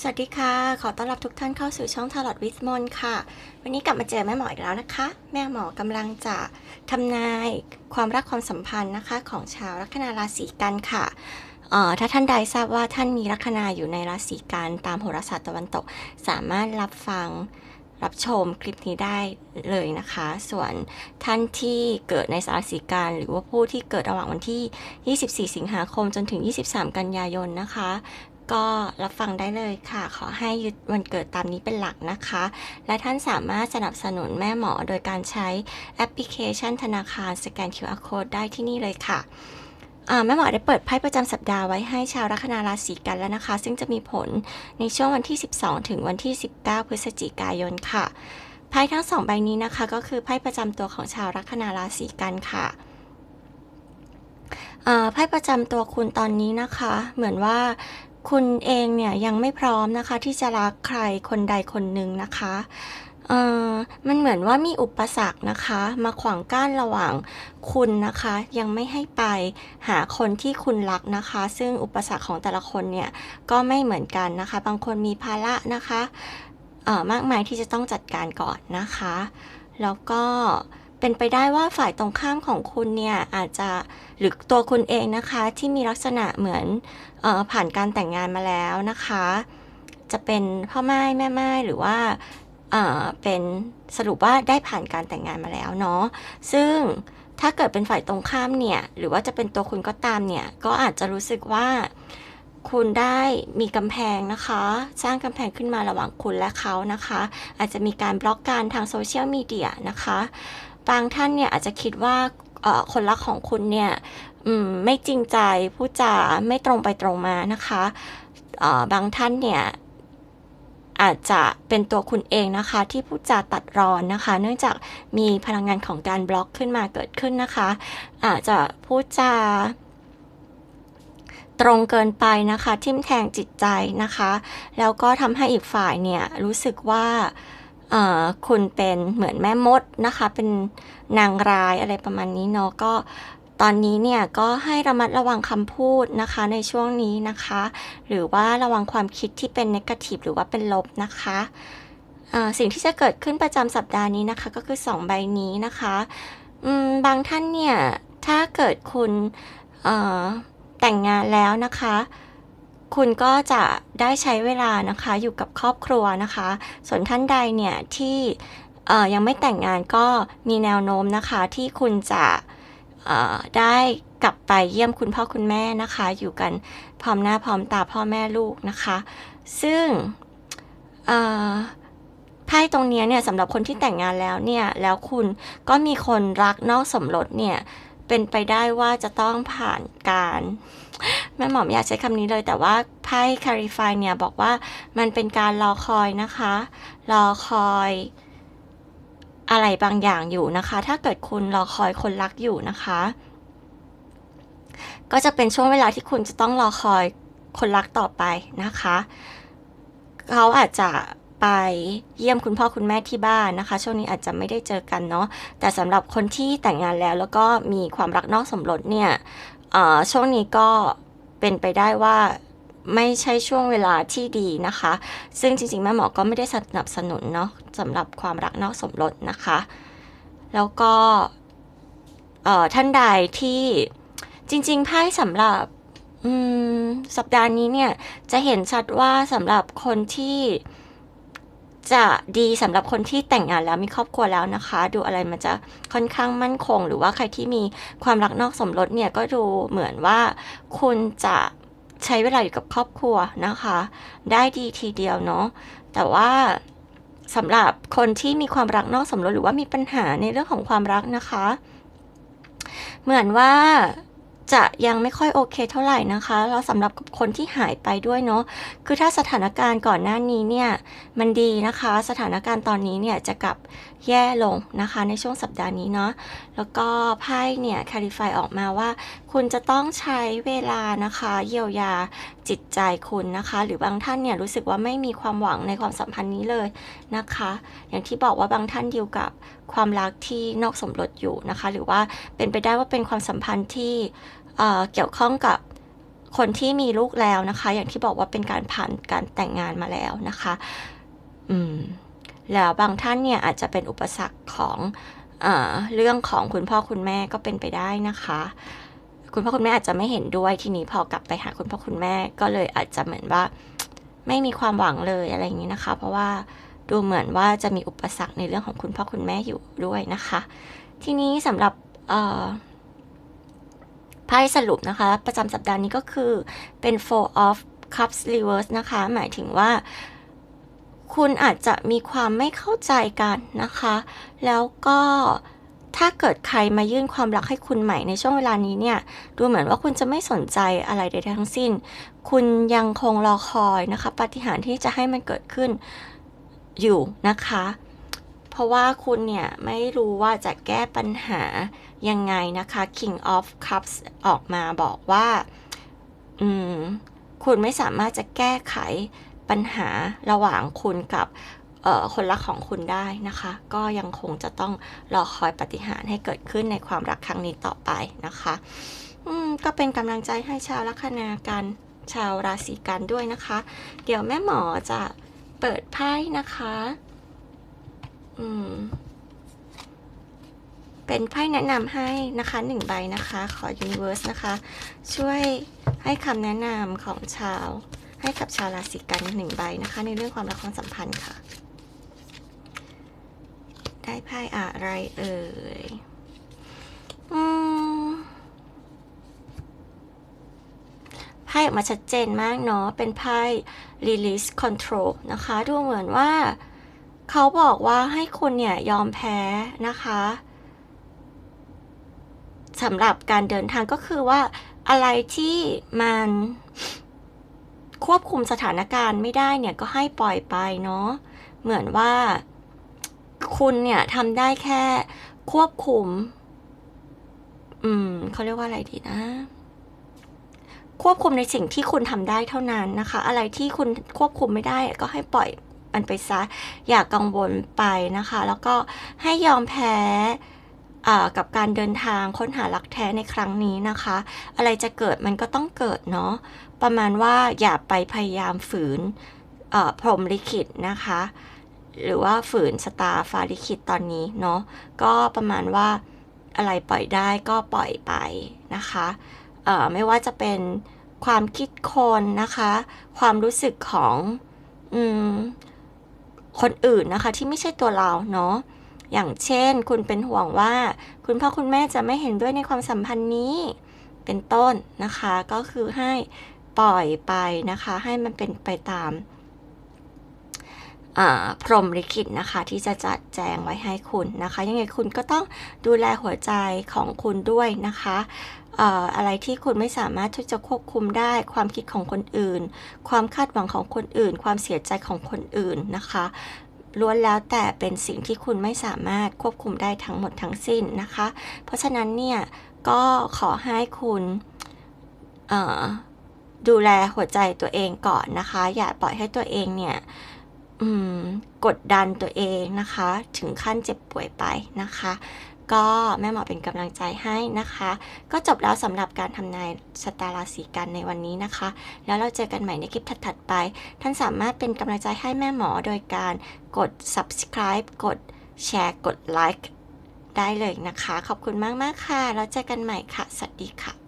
สวัสดีค่ะ ขอต้อนรับทุกท่านเข้าสู่ช่องทาร์ลอตวิสมอนค่ะ วันนี้กลับมาเจอแม่หมออีกแล้วนะคะ แม่หมอกำลังจะทำนายความรักความสัมพันธ์นะคะ ของชาวลัคนาราศีกันค่ะเอ่อถ้าท่านใดทราบว่าท่านมีลัคนาอยู่ในราศีกันตามโหราศาสตร์ตะวันตก สามารถรับฟังรับชมคลิปนี้ได้เลยนะคะ ส่วนท่านที่เกิดในราศีกันหรือว่าผู้ที่เกิดระหว่างวันที่ 24 สิงหาคมจนถึง 23 กันยายนนะคะ ก็รับฟังได้เลยค่ะ ขอให้ยึดวันเกิดตามนี้เป็นหลักนะคะ และท่านสามารถสนับสนุนแม่หมอโดยการใช้แอปพลิเคชันธนาคารสแกน QR Code ได้ที่นี่เลยค่ะแม่หมอได้เปิดไพ่ประจำสัปดาห์ไว้ให้ชาวลัคนาราศีกันแล้วนะคะ ซึ่งจะมีผลในช่วงวันที่ 12 ถึงวันที่ 19 พฤศจิกายนค่ะ ไพ่ทั้งสองใบนี้นะคะ ก็คือไพ่ประจำตัวของชาวลัคนาราศีกันค่ะไพ่ประจำตัวคุณตอนนี้นะคะ เหมือนว่า คุณเองเนี่ยยังไม่พร้อมนะคะที่จะรักใครคนใดคนหนึ่งนะคะเออมันเหมือนว่ามีอุปสรรคนะคะ มาขวางกั้นระหว่างคุณนะคะ ยังไม่ให้ไปหาคนที่คุณรักนะคะ ซึ่งอุปสรรคของแต่ละคนเนี่ยก็ไม่เหมือนกันนะคะ บางคนมีภาระนะคะเออมากมายที่จะต้องจัดการก่อนนะคะ แล้วก็ เป็นไปได้ว่าฝ่ายตรงข้ามของคุณเนี่ยอาจจะหรือตัวคุณเองนะคะที่มีลักษณะเหมือนออผ่านการแต่งงานมาแล้วนะคะ จะเป็นพ่อไม้แม่ไม้หรือว่าเเป็นสรุปว่าได้ผ่านการแต่งงานมาแล้วเนาะซึ่งถ้าเกิดเป็นฝ่ายตรงข้ามเนี่ยหรือว่าจะเป็นตัวคุณก็ตามเนี่ยก็อาจจะรู้สึกว่าคุณได้มีกำแพงนะคะ สร้างกำแพงขึ้นมาระหว่างคุณและเขานะคะ อาจจะมีการบล็อกการทางโซเชียลมีเดียนะคะ บางท่านเนี่ยอาจจะคิดว่าคนรักของคุณเนี่ยไม่จริงใจพูดจาไม่ตรงไปตรงมานะคะบางท่านเนี่ยอาจจะเป็นตัวคุณเองนะคะ ที่พูดจาตัดรอนนะคะ เนื่องจากมีพลังงานของการบล็อกขึ้นมาเกิดขึ้นนะคะ อาจจะพูดจาตรงเกินไปนะคะ ทิ่มแทงจิตใจนะคะ แล้วก็ทำให้อีกฝ่ายเนี่ยรู้สึกว่า คุณเป็นเหมือนแม่มดนะคะ เป็นนางร้ายอะไรประมาณนี้เนาะก็ตอนนี้เนี่ยก็ให้ระมัดระวังคำพูดนะคะในช่วงนี้นะคะ หรือว่าระวังความคิดที่เป็นนกาทีฟหรือว่าเป็นลบนะคะสิ่งที่จะเกิดขึ้นประจำสัปดาห์นี้นะคะ ก็คือ 2 ใบนี้นะคะบางท่านเนี่ย ถ้าเกิดคุณแต่งงานแล้วนะคะ คุณก็จะได้ใช้เวลานะคะอยู่กับครอบครัวนะคะ ส่วนท่านใดเนี่ยที่ยังไม่แต่งงานก็มีแนวโน้มนะคะที่คุณจะได้กลับไปเยี่ยมคุณพ่อคุณแม่นะคะ อยู่กันพร้อมหน้าพร้อมตาพ่อแม่ลูกนะคะ ซึ่งไพ่ตรงนี้เนี่ยสำหรับคนที่แต่งงานแล้วเนี่ยแล้วคุณก็มีคนรักนอกสมรสเนี่ย เป็นไปได้ว่าจะต้องผ่านการแม่หมอมอยากใช้คำนี้เลย แต่ว่าไพ่ Clarify เนี่ยบอกว่ามันเป็นการรอคอยนะคะ รอคอยอะไรบางอย่างอยู่นะคะ ถ้าเกิดคุณรอคอยคนรักอยู่นะคะ ก็จะเป็นช่วงเวลาที่คุณจะต้องรอคอยคนรักต่อไปนะคะ เขาอาจจะ ไปเยี่ยมคุณพ่อคุณแม่ที่บ้านนะคะ ช่วงนี้อาจจะไม่ได้เจอกันเนาะแต่สำหรับคนที่แต่งงานแล้ว แล้วก็มีความรักนอกสมรสเนี่ยช่วงนี้ก็เป็นไปได้ว่าไม่ใช่ช่วงเวลาที่ดีนะคะ ซึ่งจริงๆ แม่หมอก็ไม่ได้สนับสนุนเนาะสำหรับความรักนอกสมรสนะคะ แล้วก็ท่านใดที่จริงๆไพ่สำหรับสัปดาห์นี้เนี่ย จะเห็นชัดว่าสำหรับคนที่ จะดีสำหรับคนที่แต่งงานแล้วมีครอบครัวแล้วนะคะ ดูอะไรมันจะค่อนข้างมั่นคง หรือว่าใครที่มีความรักนอกสมรสเนี่ยก็ดูเหมือนว่าคุณจะใช้เวลาอยู่กับครอบครัวนะคะ ได้ดีทีเดียวเนาะแต่ว่าสำหรับคนที่มีความรักนอกสมรสหรือว่ามีปัญหาในเรื่องของความรักนะคะ เหมือนว่า จะยังไม่ค่อยโอเคเท่าไหร่นะคะแล้วสำหรับคนที่หายไปด้วยเนาะคือถ้าสถานการณ์ก่อนหน้านี้เนี่ยมันดีนะคะ สถานการณ์ตอนนี้เนี่ยจะกลับแย่ลงนะคะในช่วงสัปดาห์นี้เนาะแล้วก็ไพ่เนี่ยคาลิฟายออกมาว่า คุณจะต้องใช้เวลานะคะ เยียวยาจิตใจคุณนะคะ หรือบางท่านเนี่ยรู้สึกว่าไม่มีความหวังในความสัมพันธ์นี้เลยนะคะ อย่างที่บอกว่าบางท่านดีลกับความรักที่นอกสมรสอยู่นะคะ หรือว่าเป็นไปได้ว่าเป็นความสัมพันธ์ที่เอ่อเกี่ยวข้องกับคนที่มีลูกแล้วนะคะ อย่างที่บอกว่าเป็นการผ่านการแต่งงานมาแล้วนะคะ อืม แล้วบางท่านเนี่ยอาจจะเป็นอุปสรรคของเออเรื่องของคุณพ่อคุณแม่ก็เป็นไปได้นะคะ คุณพ่อคุณแม่อาจจะไม่เห็นด้วยทีนี้พอกลับไปหาคุณพ่อคุณแม่ก็เลยอาจจะเหมือนว่า ไม่มีความหวังเลยอะไรอย่างนี้นะคะ เพราะว่าดูเหมือนว่าจะมีอุปสรรคในเรื่องของคุณพ่อคุณแม่อยู่ด้วยนะคะ ทีนี้สำหรับไพ่สรุปนะคะ ประจำสัปดาห์นี้ก็คือเป็น four of cups reverse นะคะ หมายถึงว่า คุณอาจจะมีความไม่เข้าใจกันนะคะ แล้วก็ ถ้าเกิดใครมายื่นความรักให้คุณใหม่ในช่วงเวลานี้เนี่ย ดูเหมือนว่าคุณจะไม่สนใจอะไรใดๆทั้งสิ้น คุณยังคงรอคอยนะคะปาฏิหาริย์ที่จะให้มันเกิดขึ้นอยู่นะคะ เพราะว่าคุณเนี่ยไม่รู้ว่าจะแก้ปัญหายังไงนะคะ King of Cups ออกมาบอกว่า อืม คุณไม่สามารถจะแก้ไขปัญหาระหว่างคุณกับ คนรักของคุณได้นะคะ ก็ยังคงจะต้องรอคอยปฏิหารให้เกิดขึ้นในความรักครั้งนี้ต่อไปนะคะอืมก็เป็นกำลังใจให้ชาวลัคนากันชาวราศีกันด้วยนะคะ เดี๋ยวแม่หมอจะเปิดไพ่นะคะ อืม เป็นไพ่แนะนำให้นะคะหนึ่งใบนะคะ ขอ Universe นะคะ ช่วยให้คำแนะนำของชาว ให้กับชาวราศีกันหนึ่งใบนะคะ ในเรื่องความรักความสัมพันธ์ค่ะ ได้ไพ่อะไรเอ่ยอืมไพ่ออกมาชัดเจนมากเนาะ เป็นไพ่ release control นะคะ ดูเหมือนว่า เขาบอกว่าให้คุณเนี่ยยอมแพ้นะคะสำหรับการเดินทางก็คือว่าอะไรที่มันควบคุมสถานการณ์ไม่ได้เนี่ยก็ให้ปล่อยไปเนาะ เหมือนว่า คุณเนี่ยทำได้แค่ควบคุม อืมเขาเรียกว่าอะไรดีนะ ควบคุมในสิ่งที่คุณทำได้เท่านั้นนะคะ อะไรที่คุณควบคุมไม่ได้ก็ให้ปล่อยมันไปซะ อย่ากกังวลไปนะคะ แล้วก็ให้ยอมแพ้กับการเดินทางค้นหารักแท้ในครั้งนี้นะคะ อะไรจะเกิดมันก็ต้องเกิดเนาะประมาณว่าอย่าไปพยายามฝืนพรหมลิขิตนะคะ หรือว่าฝืนสตาฟาลิขิตตอนนี้เนาะก็ประมาณว่าอะไรปล่อยได้ก็ปล่อยไปนะคะไม่ว่าจะเป็นความคิดคนนะคะ ความรู้สึกของอคนอื่นนะคะที่ไม่ใช่ตัวเราเนาะอย่างเช่น คุณเป็นห่วงว่า คุณพ่อคุณแม่จะไม่เห็นด้วยในความสัมพันธ์นี้เป็นต้นนะคะ ก็คือให้ปล่อยไปนะคะ ให้มันเป็นไปตาม พรมลิขิตนะคะที่จะจัดแจงไว้ให้คุณนะคะ ยังไงคุณก็ต้องดูแลหัวใจของคุณด้วยนะคะอะไรที่คุณไม่สามารถที่จะควบคุมได้ ความคิดของคนอื่น ความคาดหวังของคนอื่น ความเสียใจของคนอื่นนะคะล้วนแล้วแต่เป็นสิ่งที่คุณไม่สามารถควบคุมได้ทั้งหมดทั้งสิ้นนะคะ เพราะฉะนั้นเนี่ยก็ขอให้คุณดูแลหัวใจตัวเองก่อนนะคะ อย่าปล่อยให้ตัวเองเนี่ย กดดันตัวเองนะคะ ถึงขั้นเจ็บป่วยไปนะคะ ก็แม่หมอเป็นกำลังใจให้นะคะ ก็จบแล้วสำหรับการทำนายสตาราศีกันในวันนี้นะคะ แล้วเราเจอกันใหม่ในคลิปถัดๆไป ท่านสามารถเป็นกำลังใจให้แม่หมอโดยการกด subscribe กดแชร์กดไลค์ได้เลยนะคะ ขอบคุณมากๆค่ะ แล้วเจอกันใหม่ค่ะ สวัสดีค่ะ